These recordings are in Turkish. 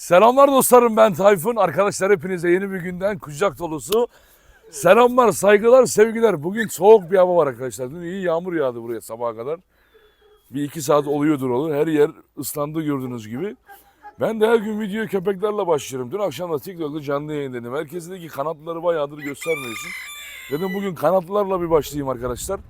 Selamlar dostlarım ben Tayfun. Arkadaşlar hepinize yeni bir günden kucak dolusu selamlar, saygılar, sevgiler. Bugün soğuk bir hava var arkadaşlar. Dün iyi yağmur yağdı buraya sabaha kadar. Bir iki saat oluyordur olur. Her yer ıslandı gördüğünüz gibi. Ben de her gün video köpeklerle başlıyorum. Dün akşam da TikTok'ta canlı yayın dedim. Herkes dedi ki kanatları bayağıdır göstermiyorsun. Dedim bugün kanatlarla bir başlayayım arkadaşlar.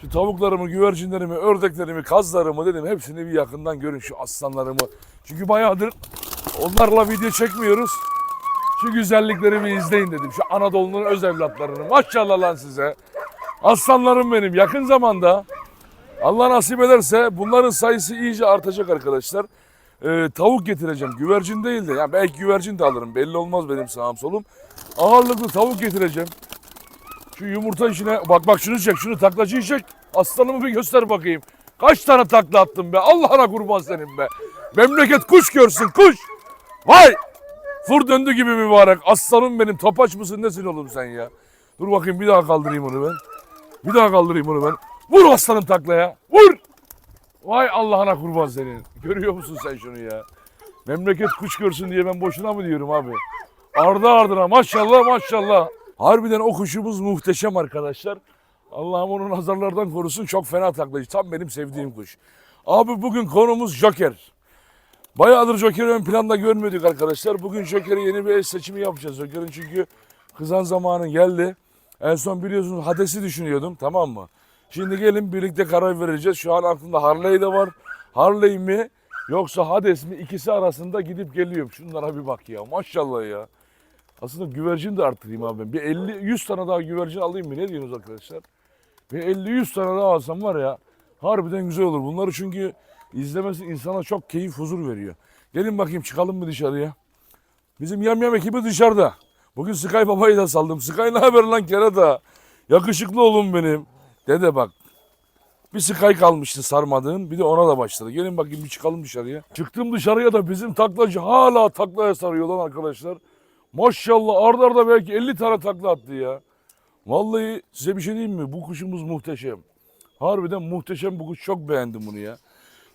Şu tavuklarımı, güvercinlerimi, ördeklerimi, kazlarımı dedim hepsini bir yakından görün şu aslanlarımı. Çünkü bayağıdır onlarla video çekmiyoruz. Şu güzelliklerimi izleyin dedim. Şu Anadolu'nun öz evlatlarını. Maşallah lan size. Aslanlarım benim. Yakın zamanda Allah nasip ederse bunların sayısı iyice artacak arkadaşlar. Ee, tavuk getireceğim. Güvercin değil de. Yani belki güvercin de alırım. Belli olmaz benim sağım solum. Ağırlıklı tavuk getireceğim. Şu yumurta işine bak bak şunu çek şunu taklacıyı çek. Aslanımı bir göster bakayım. Kaç tane takla attın be Allah'ına kurban senin be. Memleket kuş görsün kuş. Vay. Fır döndü gibi mübarek. Aslanım benim topaç mısın nesin oğlum sen ya. Dur bakayım bir daha kaldırayım onu ben. Bir daha kaldırayım onu ben. Vur aslanım taklaya. Vur. Vay Allah'ına kurban senin. Görüyor musun sen şunu ya? Memleket kuş görsün diye ben boşuna mı diyorum abi? Ardı ardına maşallah maşallah. Harbiden o kuşumuz muhteşem arkadaşlar. Allah'ım onu nazarlardan korusun. Çok fena taklacı. Tam benim sevdiğim kuş. Abi bugün konumuz Joker. Bayağıdır Joker'i ön planda görmüyorduk arkadaşlar. Bugün Joker'e yeni bir eş seçimi yapacağız. Joker'in çünkü kızan zamanı geldi. En son biliyorsunuz Hades'i düşünüyordum tamam mı? Şimdi gelin birlikte karar vereceğiz. Şu an aklımda Harley de var. Harley mi yoksa Hades mi ikisi arasında gidip geliyorum. Şunlara bir bak ya maşallah ya. Aslında güvercin de arttırayım abi ben. Bir 50-100 tane daha güvercin alayım mı? Ne diyorsunuz arkadaşlar? Bir 50-100 tane daha alsam var ya harbiden güzel olur. Bunları çünkü izlemesi insana çok keyif, huzur veriyor. Gelin bakayım çıkalım mı dışarıya? Bizim yam yam ekibi dışarıda. Bugün Sky Baba'yı da saldım. Sky ne haber lan kerata? Yakışıklı oğlum benim. Dede bak. Bir Sky kalmıştı sarmadığın. Bir de ona da başladı. Gelin bakayım bir çıkalım dışarıya. Çıktım dışarıya da bizim taklacı hala taklaya sarıyor lan arkadaşlar. Maşallah arda arda belki 50 tane takla attı ya. Vallahi size bir şey diyeyim mi? Bu kuşumuz muhteşem. Harbiden muhteşem bu kuş. Çok beğendim bunu ya.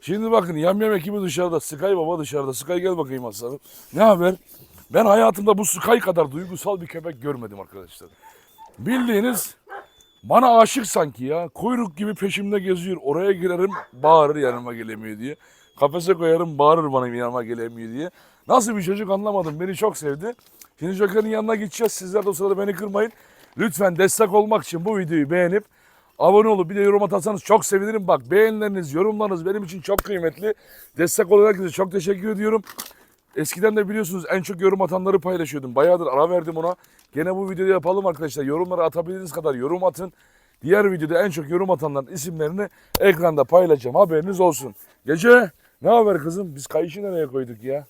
Şimdi bakın yam yam ekibi dışarıda. Sky baba dışarıda. Sky gel bakayım aslanım. Ne haber? Ben hayatımda bu Sky kadar duygusal bir köpek görmedim arkadaşlar. Bildiğiniz bana aşık sanki ya. Kuyruk gibi peşimde geziyor. Oraya girerim bağırır yanıma gelemiyor diye. Kafese koyarım bağırır bana yanıma gelemiyor diye. Nasıl bir çocuk anlamadım. Beni çok sevdi. Şimdi Joker'in yanına gideceğiz. Sizler de o sırada beni kırmayın. Lütfen destek olmak için bu videoyu beğenip abone olup bir de yorum atarsanız çok sevinirim. Bak beğenileriniz, yorumlarınız benim için çok kıymetli. Destek olarak herkese çok teşekkür ediyorum. Eskiden de biliyorsunuz en çok yorum atanları paylaşıyordum. Bayağıdır ara verdim ona. Gene bu videoda yapalım arkadaşlar. Yorumları atabildiğiniz kadar yorum atın. Diğer videoda en çok yorum atanların isimlerini ekranda paylaşacağım. Haberiniz olsun. Gece ne haber kızım? Biz kayışı nereye koyduk ya?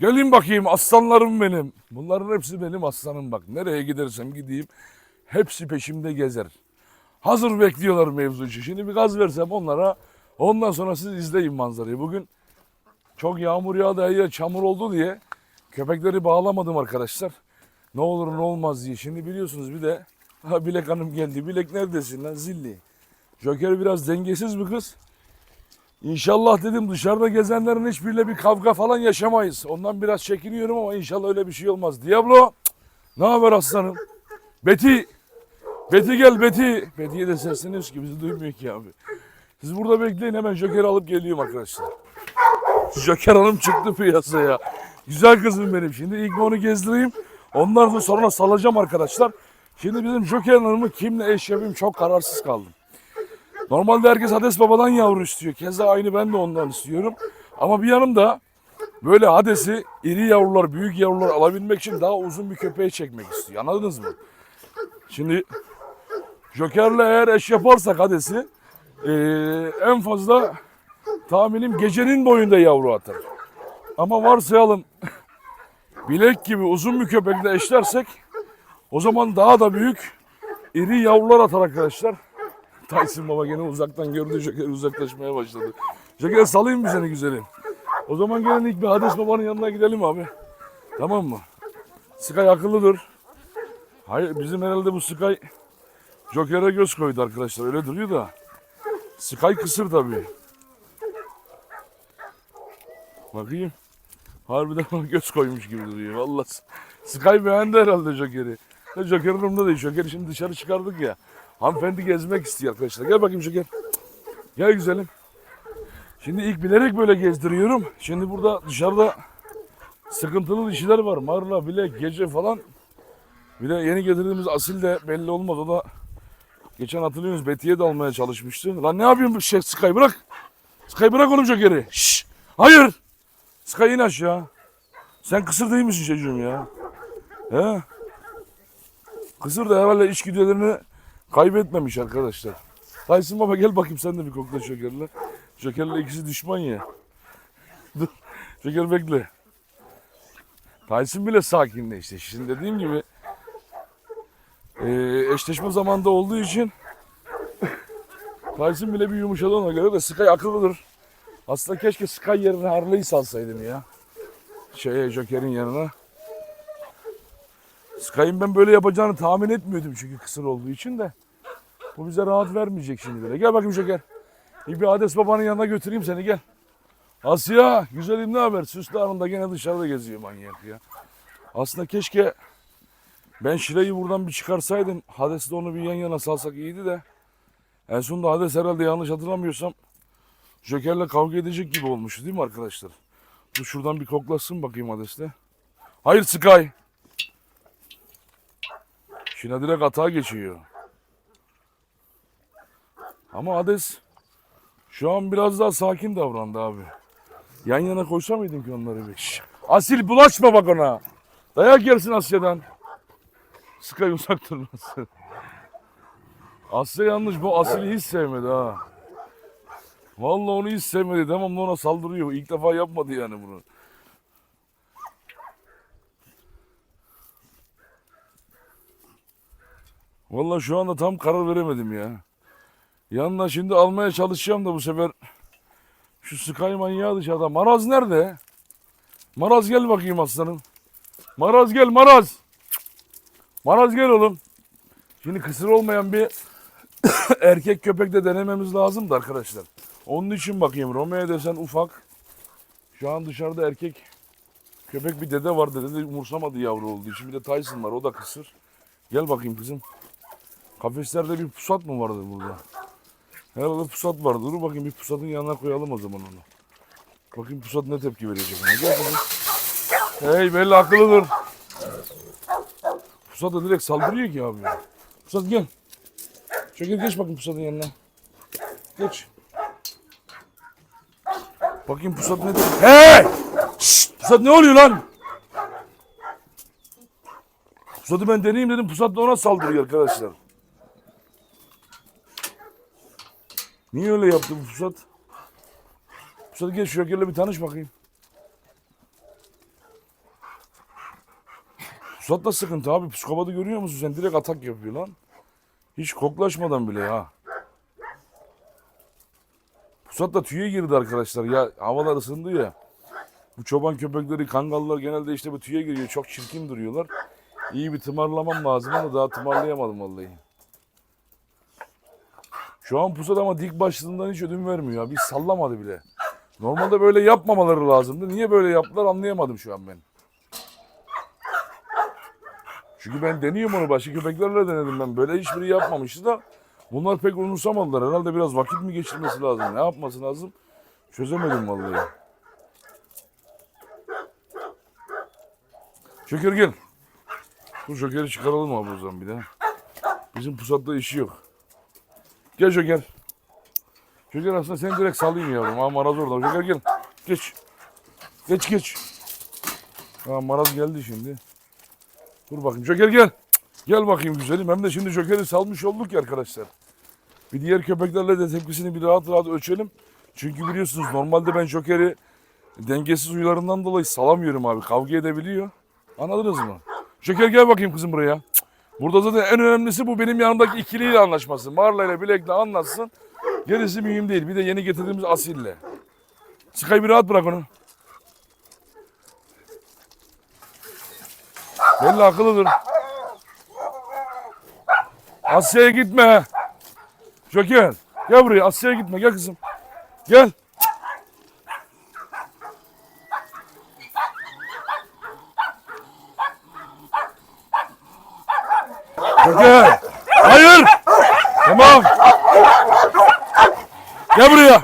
Gelin bakayım aslanlarım benim. Bunların hepsi benim aslanım bak. Nereye gidersem gideyim hepsi peşimde gezer. Hazır bekliyorlar mevzu için. Şimdi bir gaz versem onlara ondan sonra siz izleyin manzarayı. Bugün çok yağmur yağdı her yer çamur oldu diye köpekleri bağlamadım arkadaşlar. Ne olur ne olmaz diye. Şimdi biliyorsunuz bir de ha, Bilek Hanım geldi. Bilek neredesin lan zilli? Joker biraz dengesiz bir kız. İnşallah dedim dışarıda gezenlerin hiçbiriyle bir kavga falan yaşamayız. Ondan biraz çekiniyorum ama inşallah öyle bir şey olmaz. Diablo ne haber aslanım? Beti Beti gel Beti. Beti'ye de sesleniyoruz ki bizi duymuyor ki abi. Siz burada bekleyin hemen Joker'i alıp geliyorum arkadaşlar. Joker Hanım çıktı piyasaya. Güzel kızım benim. Şimdi ilk onu gezdireyim. Ondan sonra sonra salacağım arkadaşlar. Şimdi bizim Joker Hanım'ı kimle eş yapayım çok kararsız kaldım. Normalde herkes Hades Baba'dan yavru istiyor. Keza aynı ben de ondan istiyorum. Ama bir yanımda böyle Hades'i iri yavrular, büyük yavrular alabilmek için daha uzun bir köpeğe çekmek istiyor. Anladınız mı? Şimdi Joker'le eğer eş yaparsak Hades'i eee, en fazla tahminim gecenin boyunda yavru atar. Ama varsayalım bilek gibi uzun bir köpekle eşlersek o zaman daha da büyük iri yavrular atar arkadaşlar. Tyson baba gene uzaktan gördü Joker uzaklaşmaya başladı. Joker salayım mı seni güzelim? O zaman gelin ilk bir Hades babanın yanına gidelim abi. Tamam mı? Sky akıllıdır. Hayır bizim herhalde bu Sky Joker'e göz koydu arkadaşlar öyle duruyor da. Sky kısır tabii. Bakayım. Harbiden ona göz koymuş gibi duruyor. Vallahi Sky beğendi herhalde Joker'i. Ya Joker'in umurunda değil. Joker'i şimdi dışarı çıkardık ya. Hanımefendi gezmek istiyor arkadaşlar. Gel bakayım Joker. Gel güzelim. Şimdi ilk bilerek böyle gezdiriyorum. Şimdi burada dışarıda sıkıntılı işler var. Marla, bilek, gece falan. Bir de yeni getirdiğimiz asil de belli olmaz. O da geçen hatırlıyorsunuz Betiye de almaya çalışmıştı. Lan ne yapıyorsun bu şey Sky bırak. Sky bırak oğlum Joker'i. Şşş. Hayır. Sky in aşağı. Sen kısır değil misin çocuğum ya? He? Kısır da herhalde içgüdülerini kaybetmemiş arkadaşlar. Tyson baba gel bakayım sen de bir kokla Joker'le. Joker'le ikisi düşman ya. Dur. Joker bekle. Tyson bile sakinleşti. Şimdi dediğim gibi eee, eşleşme zamanda olduğu için Tyson bile bir yumuşadı ona göre de Sky akıllıdır. Aslında keşke Sky yerine Harley'i salsaydım ya. Şeye Joker'in yanına. Sky'ın ben böyle yapacağını tahmin etmiyordum çünkü kısır olduğu için de. Bu bize rahat vermeyecek şimdi böyle. Gel bakayım Joker. İyi bir Hades babanın yanına götüreyim seni gel. Asya güzelim ne haber? Süslü Hanım gene dışarıda geziyor manyak ya. Aslında keşke ben Şile'yi buradan bir çıkarsaydım. Hades'le onu bir yan yana salsak iyiydi de. En sonunda Hades herhalde yanlış hatırlamıyorsam Joker'le kavga edecek gibi olmuştu değil mi arkadaşlar? Dur şuradan bir koklasın bakayım Hades'le. Hayır Sky. Şina direkt atağa geçiyor. Ama Hades şu an biraz daha sakin davrandı abi. Yan yana koysa mıydın ki onları bir? Asil bulaşma bak ona. Dayak yersin Asya'dan. Sky uzak durmasın. Asya yanlış bu Asil'i hiç sevmedi ha. Vallahi onu hiç sevmedi. Devamlı ona saldırıyor. İlk defa yapmadı yani bunu. Vallahi şu anda tam karar veremedim ya. Yanına şimdi almaya çalışacağım da bu sefer şu Sky manyağı dışarıda. Maraz nerede? Maraz gel bakayım aslanım. Maraz gel Maraz. Maraz gel oğlum. Şimdi kısır olmayan bir erkek köpek de denememiz lazım da arkadaşlar. Onun için bakayım Romeo desen ufak. Şu an dışarıda erkek köpek bir dede var dede de umursamadı yavru olduğu için. Bir de Tyson var o da kısır. Gel bakayım kızım. Kafeslerde bir pusat mı vardı burada? Herhalde pusat vardı. Dur bakayım bir pusatın yanına koyalım o zaman onu. Bakayım pusat ne tepki verecek. Gel kızım. Hey belli akıllıdır. Pusat da direkt saldırıyor ki abi. Pusat gel. Şöyle geç bakayım pusatın yanına. Geç. Bakayım pusat ne tepki... Hey! Şşt! Pusat ne oluyor lan? Pusat'ı ben deneyeyim dedim. Pusat da ona saldırıyor arkadaşlar. Niye öyle yaptı bu Pusat? Pusat gel şu bir tanış bakayım. Pusat da sıkıntı abi. Psikopatı görüyor musun sen? Direkt atak yapıyor lan. Hiç koklaşmadan bile ha. Pusat da tüye girdi arkadaşlar. Ya havalar ısındı ya. Bu çoban köpekleri, kangallar genelde işte bu tüye giriyor. Çok çirkin duruyorlar. İyi bir tımarlamam lazım ama daha tımarlayamadım vallahi. Şu an pusat ama dik başlığından hiç ödün vermiyor. ya. Bir sallamadı bile. Normalde böyle yapmamaları lazımdı. Niye böyle yaptılar anlayamadım şu an ben. Çünkü ben deniyorum onu başka köpeklerle denedim ben. Böyle hiçbiri yapmamıştı da bunlar pek umursamadılar. Herhalde biraz vakit mi geçirmesi lazım? Ne yapması lazım? Çözemedim vallahi. Şeker gel. Bu şekeri çıkaralım abi o bir de. Bizim pusatta işi yok. Gel Joker. Joker aslında seni direkt salayım yavrum. Ha Maraz orada. Joker gel. Geç. Geç geç. Ha Maraz geldi şimdi. Dur bakayım. Joker gel. Gel bakayım güzelim. Hem de şimdi Joker'i salmış olduk ya arkadaşlar. Bir diğer köpeklerle de tepkisini bir rahat rahat ölçelim. Çünkü biliyorsunuz normalde ben Joker'i dengesiz huylarından dolayı salamıyorum abi. Kavga edebiliyor. Anladınız mı? Joker gel bakayım kızım buraya. Burada zaten en önemlisi bu benim yanımdaki ikiliyle anlaşması. Marla ile Bilek'le anlaşsın. Gerisi mühim değil. Bir de yeni getirdiğimiz Asil'le. Sky bir rahat bırak onu. Belli akıllıdır. Asya'ya gitme. Joker gel buraya Asya'ya gitme gel kızım. Gel. Joker. Hayır. Tamam. Gel buraya.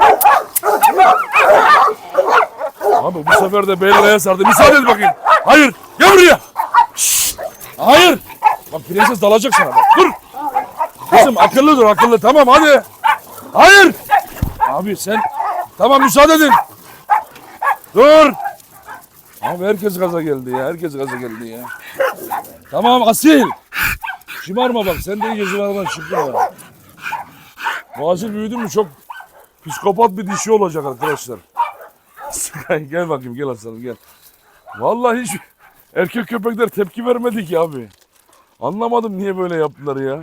Abi bu sefer de Bella'ya sardı. Müsaade et bakayım. Hayır. Gel buraya. Hayır. Bak prenses dalacak sana bak. Dur. Kızım akıllı dur akıllı. Tamam hadi. Hayır. Abi sen tamam müsaade edin. Dur. Abi herkes gaza geldi ya. Herkes gaza geldi ya. Tamam Asil. Şımarma bak. Sen de iyice zıvanadan çıktın ya. Bu Asil büyüdü mü çok psikopat bir dişi olacak arkadaşlar. Gel bakayım gel aslanım gel. Vallahi hiç erkek köpekler tepki vermedi ki abi. Anlamadım niye böyle yaptılar ya.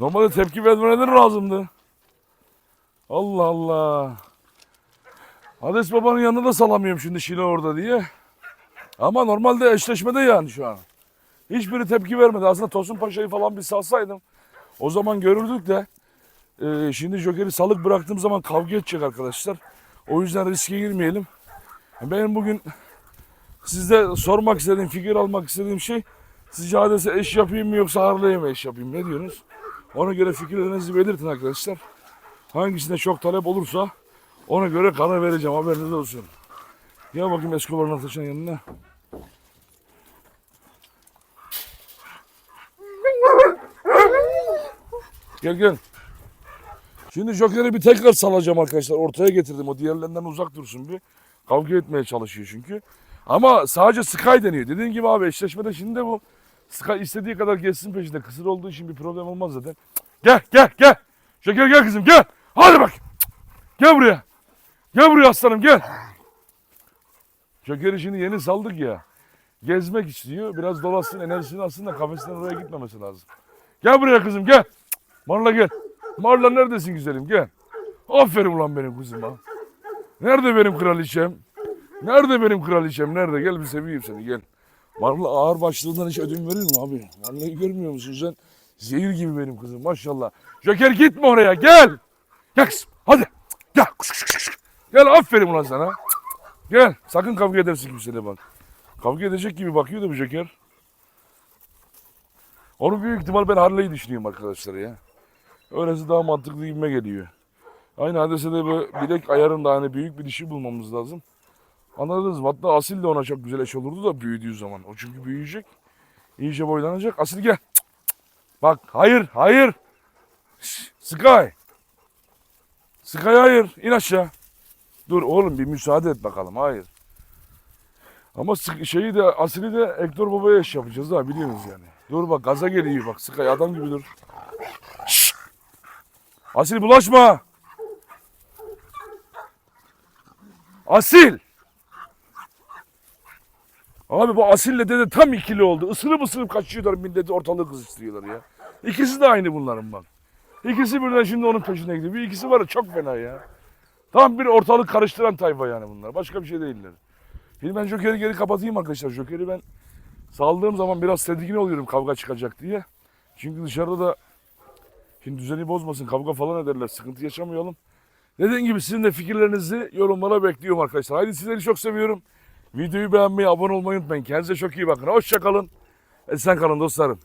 Normalde tepki vermeleri lazımdı. Allah Allah. Hades babanın yanında da salamıyorum şimdi Şile orada diye. Ama normalde eşleşmede yani şu an. Hiçbiri tepki vermedi. Aslında Tosun Paşa'yı falan bir salsaydım. O zaman görürdük de. e, şimdi Joker'i salık bıraktığım zaman kavga edecek arkadaşlar. O yüzden riske girmeyelim. Benim bugün sizde sormak istediğim, fikir almak istediğim şey sizce Hades'e eş yapayım mı yoksa Harley'e mi eş yapayım? Ne diyorsunuz? Ona göre fikirlerinizi belirtin arkadaşlar. Hangisine çok talep olursa ona göre karar vereceğim haberiniz olsun. Gel bakayım Escobar'ın Ataş'ın yanına. Gel gel. Şimdi Joker'i bir tekrar salacağım arkadaşlar. Ortaya getirdim. O diğerlerinden uzak dursun bir. Kavga etmeye çalışıyor çünkü. Ama sadece Sky deniyor. Dediğim gibi abi eşleşmede şimdi de bu Sky istediği kadar geçsin peşinde. Kısır olduğu için bir problem olmaz zaten. Gel gel gel. Joker gel kızım gel. Hadi bak. Gel buraya. Gel buraya aslanım gel. Joker'i şimdi yeni saldık ya. Gezmek istiyor. Biraz dolaşsın enerjisini alsın da kafesinden oraya gitmemesi lazım. Gel buraya kızım gel. Marla gel. Marla neredesin güzelim gel. Aferin ulan benim kızıma. Nerede benim kraliçem? Nerede benim kraliçem? Nerede? Gel bir seveyim seni gel. Marla ağır başlığından hiç ödün verir mi abi? Marla'yı görmüyor musun sen? Zehir gibi benim kızım maşallah. Joker gitme oraya gel. Gel kızım hadi. Gel. Gel aferin ulan sana. Gel. Sakın kavga edersin kimseyle bak. Kavga edecek gibi bakıyor da bu Joker. Onu büyük ihtimal ben Harley'i düşünüyorum arkadaşlar ya. Öylesi daha mantıklı gibime geliyor. Aynı hadise de böyle bilek ayarında hani büyük bir dişi bulmamız lazım. Anladınız mı? Hatta Asil de ona çok güzel eş olurdu da büyüdüğü zaman. O çünkü büyüyecek. İyice boylanacak. Asil gel. Bak hayır hayır. Şş, Sky. Sky hayır. İn aşağı. Dur oğlum bir müsaade et bakalım. Hayır. Ama şeyi de Asil'i de Hector Baba'ya eş yapacağız ha biliyorsunuz yani. Dur bak gaza geliyor bak Sky adam gibi dur. Asil bulaşma. Asil. Abi bu Asil'le dede tam ikili oldu. Isırıp ısırıp kaçıyorlar milleti ortalığı kızıştırıyorlar ya. İkisi de aynı bunların bak. İkisi birden şimdi onun peşine gidiyor. Bir ikisi var çok fena ya. Tam bir ortalık karıştıran tayfa yani bunlar. Başka bir şey değiller. Şimdi ben Joker'i geri kapatayım arkadaşlar. Joker'i ben saldığım zaman biraz tedirgin oluyorum kavga çıkacak diye. Çünkü dışarıda da şimdi düzeni bozmasın kavga falan ederler. Sıkıntı yaşamayalım. Dediğim gibi sizin de fikirlerinizi yorumlara bekliyorum arkadaşlar. Haydi sizleri çok seviyorum. Videoyu beğenmeyi, abone olmayı unutmayın. Kendinize çok iyi bakın. Hoşçakalın. Esen kalın dostlarım.